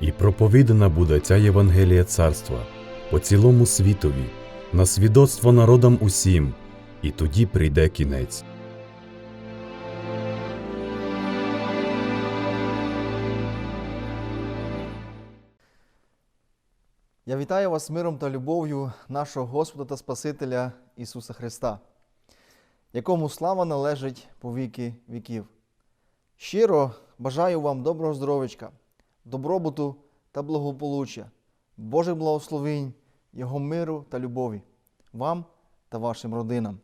І проповідана буде ця Євангелія царства по цілому світові, на свідоцтво народам усім, і тоді прийде кінець. Я вітаю вас миром та любов'ю нашого Господа та Спасителя Ісуса Христа, якому слава належить по віки віків. Щиро бажаю вам доброго здоров'ячка, добробуту та благополуччя, Божих благословень, Його миру та любові, вам та вашим родинам.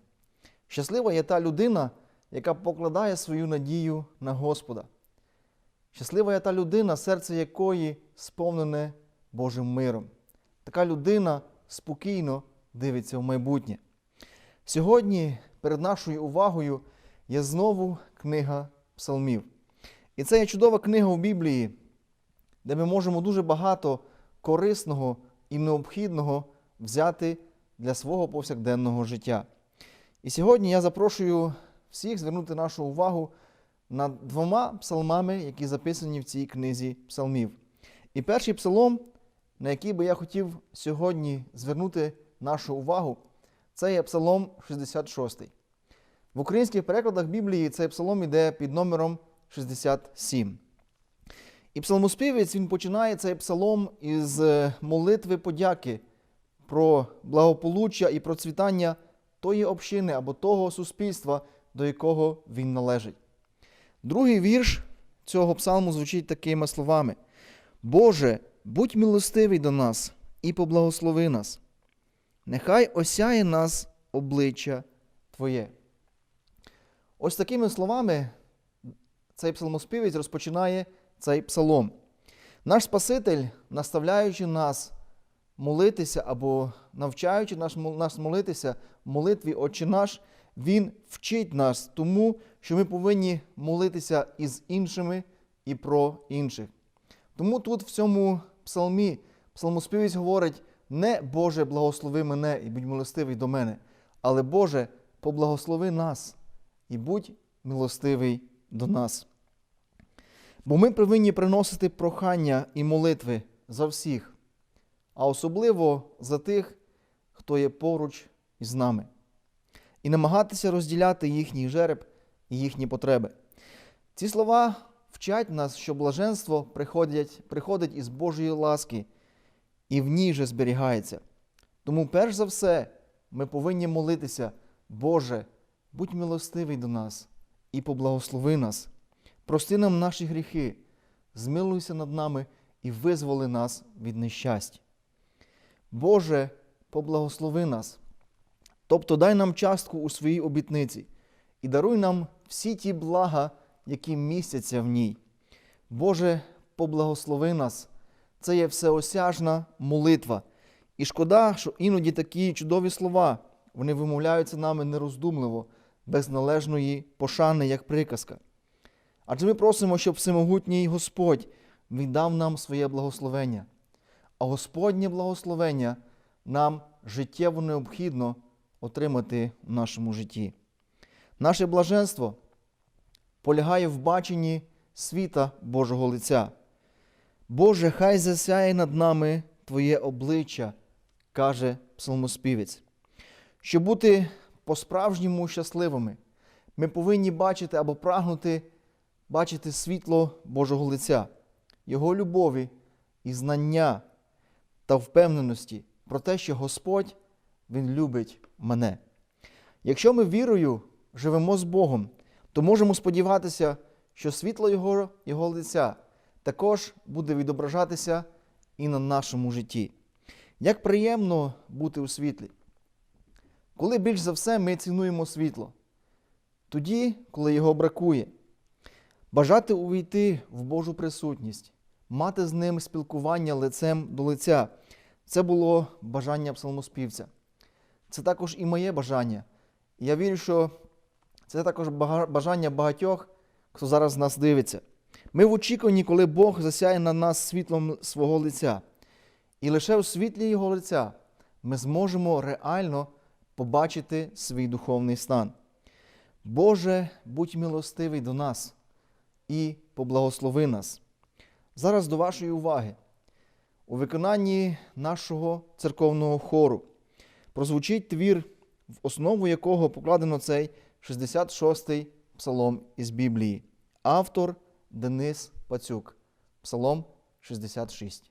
Щаслива є та людина, яка покладає свою надію на Господа. Щаслива є та людина, серце якої сповнене Божим миром. Така людина спокійно дивиться в майбутнє. Сьогодні перед нашою увагою є знову книга псалмів. І це є чудова книга в Біблії, де ми можемо дуже багато корисного і необхідного взяти для свого повсякденного життя. І сьогодні я запрошую всіх звернути нашу увагу над двома псалмами, які записані в цій книзі псалмів. І перший псалом, на який би я хотів сьогодні звернути нашу увагу, це є Псалом 66. В українських перекладах Біблії цей псалом йде під номером 67. І псалмоспівець він починає цей псалом із е, молитви подяки про благополуччя і процвітання тої общини або того суспільства, до якого він належить. Другий вірш цього псалму звучить такими словами: Боже, будь милостивий до нас і поблагослови нас. Нехай осяє нас обличчя Твоє. Ось такими словами цей псалмоспівець розпочинає цей псалом. Наш Спаситель, наставляючи нас молитися або навчаючи нас молитися в молитві Отче наш, Він вчить нас тому, що ми повинні молитися із іншими і про інших. Тому тут в цьому псалмі псалмоспівець говорить: не Боже, благослови мене і будь милостивий до мене, але Боже, поблагослови нас і будь милостивий до нас. Бо ми повинні приносити прохання і молитви за всіх, а особливо за тих, хто є поруч із нами, і намагатися розділяти їхній жереб і їхні потреби. Ці слова вчать нас, що блаженство приходять, приходить із Божої ласки і в ній же зберігається. Тому, перш за все, ми повинні молитися, Боже, будь милостивий до нас і поблагослови нас, прости нам наші гріхи, змилуйся над нами і визволи нас від нещастя. Боже, поблагослови нас, тобто дай нам частку у своїй обітниці і даруй нам всі ті блага, які містяться в ній. Боже, поблагослови нас. Це є всеосяжна молитва. І шкода, що іноді такі чудові слова вони вимовляються нами нероздумливо, без належної пошани, як приказка. Адже ми просимо, щоб всемогутній Господь віддав нам своє благословення. А Господнє благословення нам життєво необхідно отримати в нашому житті. Наше блаженство полягає в баченні світа Божого лиця. Боже, хай засяє над нами Твоє обличчя, каже псалмоспівець. Щоб бути по-справжньому щасливими, ми повинні бачити або прагнути бачити світло Божого лиця, Його любові і знання та впевненості про те, що Господь Він любить мене. Якщо ми вірою живемо з Богом, то можемо сподіватися, що світло Його, Його лиця також буде відображатися і на нашому житті. Як приємно бути у світлі. Коли більш за все ми цінуємо світло, тоді, коли його бракує, бажати увійти в Божу присутність, мати з ним спілкування лицем до лиця це було бажання псалмоспівця. Це також і моє бажання. Я вірю, що це також бажання багатьох, хто зараз нас дивиться. Ми в очікуванні, коли Бог засяє на нас світлом свого лиця. І лише у світлі Його лиця ми зможемо реально побачити свій духовний стан. Боже, будь милостивий до нас і поблагослови нас. Зараз до вашої уваги у виконанні нашого церковного хору прозвучить твір, в основу якого покладено цей 66-й псалом із Біблії. Автор Денис Пацюк. Псалом 66.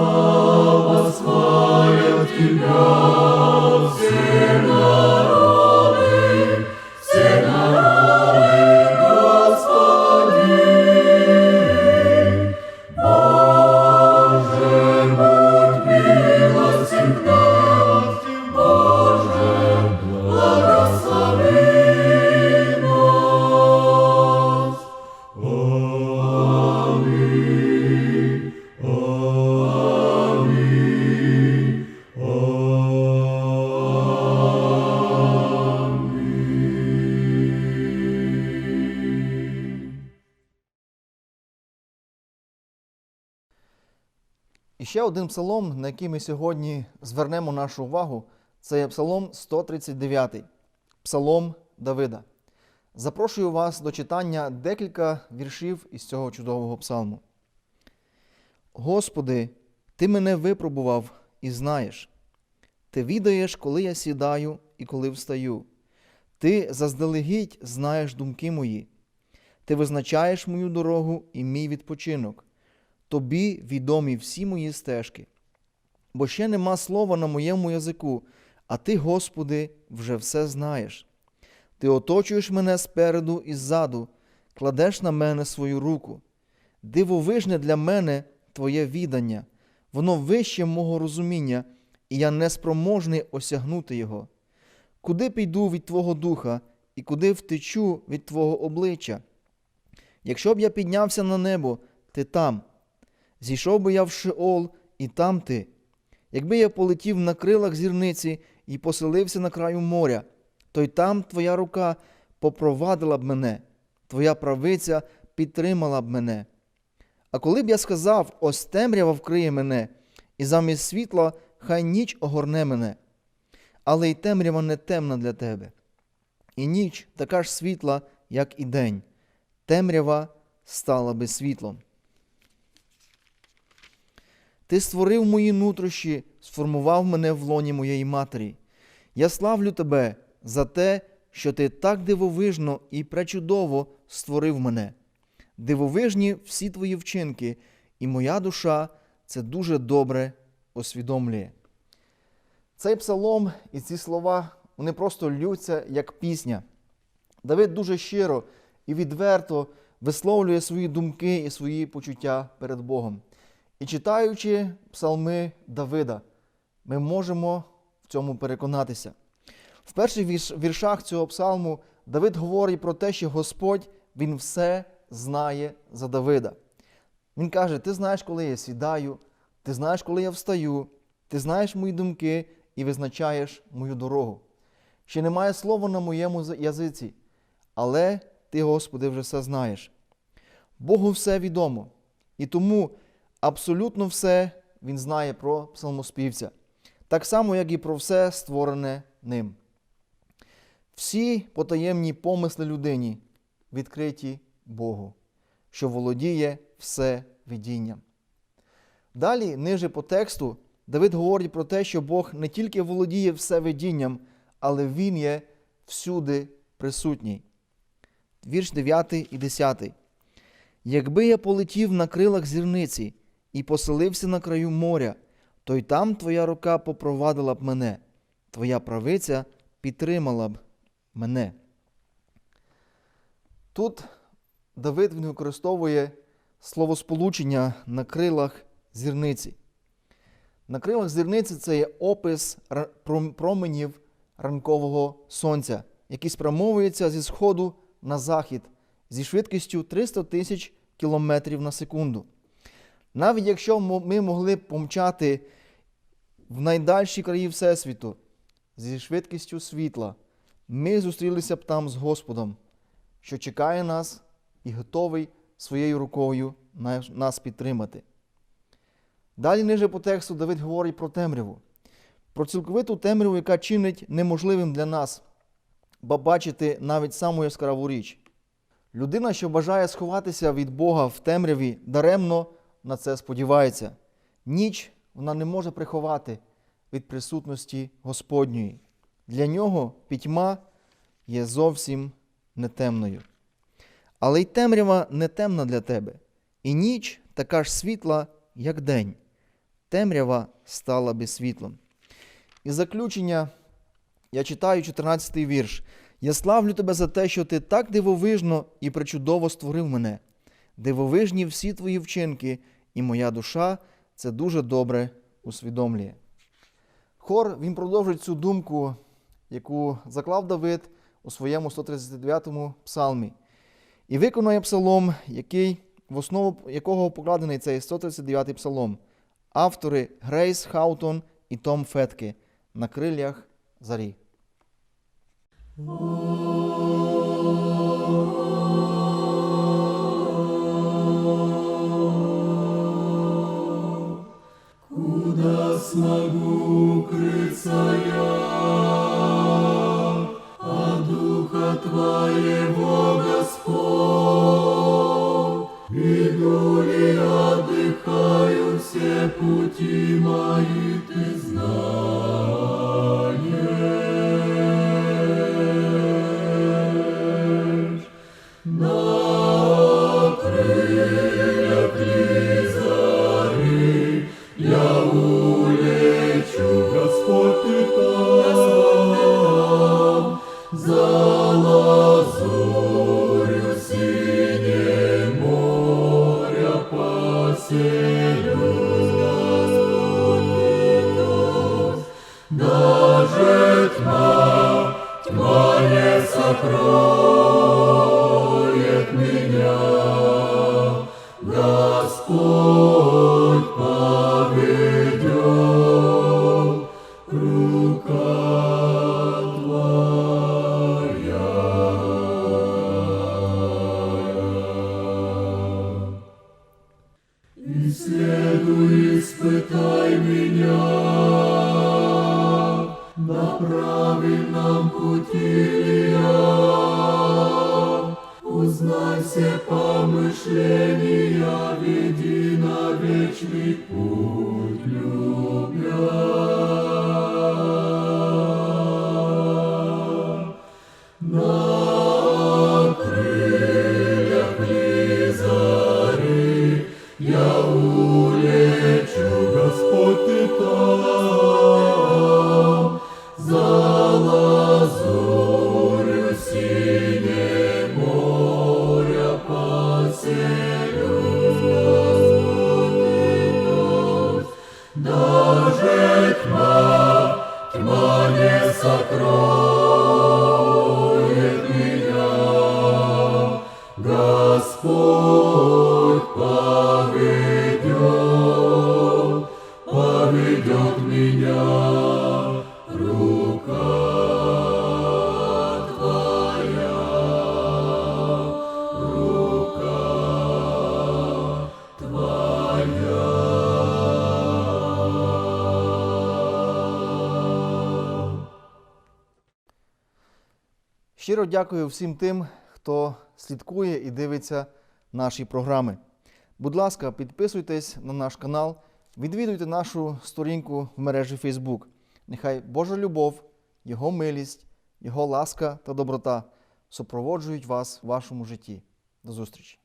ще один псалом, на який ми сьогодні звернемо нашу увагу, це є псалом 139, псалом Давида. Запрошую вас до читання декілька віршів із цього чудового псалму. Господи, Ти мене випробував і знаєш. Ти відаєш, коли я сідаю і коли встаю. Ти заздалегідь знаєш думки мої. Ти визначаєш мою дорогу і мій відпочинок. Тобі відомі всі мої стежки. Бо ще нема слова на моєму язику, а ти, Господи, вже все знаєш. Ти оточуєш мене спереду і ззаду, кладеш на мене свою руку. Дивовижне для мене Твоє відання, воно вище мого розуміння, і я неспроможний осягнути його. Куди піду від Твого духа, і куди втечу від Твого обличчя? Якщо б я піднявся на небо, ти там. Зійшов би я в Шеол, і там ти. Якби я полетів на крилах зірниці і поселився на краю моря, то й там твоя рука попровадила б мене, твоя правиця підтримала б мене. А коли б я сказав, ось темрява вкриє мене, і замість світла хай ніч огорне мене, але й темрява не темна для тебе. І ніч така ж світла, як і день, темрява стала би світлом. Ти створив мої нутрощі, сформував мене в лоні моєї матері. Я славлю тебе за те, що ти так дивовижно і пречудово створив мене. Дивовижні всі твої вчинки, і моя душа це дуже добре усвідомлює. Цей псалом і ці слова вони просто ллються як пісня. Давид дуже щиро і відверто висловлює свої думки і свої почуття перед Богом. І читаючи псалми Давида, ми можемо в цьому переконатися. В перших віршах цього псалму Давид говорить про те, що Господь Він все знає за Давида. Він каже: Ти знаєш, коли я сідаю, ти знаєш, коли я встаю, ти знаєш мої думки і визначаєш мою дорогу. Ще немає слова на моєму язиці, але ти, Господи, вже все знаєш. Богу все відомо. І тому абсолютно все він знає про псалмоспівця, так само, як і про все створене ним. Всі потаємні помисли людині відкриті Богу, що володіє все видінням. Далі, ниже по тексту, Давид говорить про те, що Бог не тільки володіє все видінням, але Він є всюди присутній. Вірш 9 і 10. Якби я полетів на крилах зірниці і поселився на краю моря, то й там твоя рука попровадила б мене, твоя правиця підтримала б мене. Тут Давид використовує словосполучення на крилах зірниці. На крилах зірниці це є опис променів ранкового сонця, які спрямовуються зі сходу на захід зі швидкістю 300 тисяч кілометрів на секунду. Навіть якщо ми могли помчати в найдальші краї Всесвіту зі швидкістю світла, ми зустрілися б там з Господом, що чекає нас і готовий своєю рукою нас підтримати. Далі ниже по тексту Давид говорить про темряву, про цілковиту темряву, яка чинить неможливим для нас ба бачити навіть саму яскраву річ. Людина, що бажає сховатися від Бога в темряві, даремно на це сподівається. Ніч вона не може приховати від присутності Господньої. Для нього пітьма є зовсім не темною. Але й темрява не темна для тебе, і ніч така ж світла, як день. Темрява стала би світлом. І заключення я читаю 14-й вірш. Я славлю тебе за те, що ти так дивовижно і причудово створив мене. Дивовижні всі твої вчинки, і моя душа це дуже добре усвідомлює. Хор він продовжує цю думку, яку заклав Давид у своєму 139-му псалмі, і виконує псалом, який, в основу якого покладений цей 139-й псалом. Автори Грейс Хаутон і Том Фетке на крилях зарі. Куда смогу укрыться я от Духа Твоего, Господь? Иду ли отдыхаю все пути мои, тьма не Щиро дякую всім тим, хто слідкує і дивиться наші програми. Будь ласка, підписуйтесь на наш канал, відвідуйте нашу сторінку в мережі Facebook. Нехай Божа любов, Його милість, Його ласка та доброта супроводжують вас в вашому житті. До зустрічі!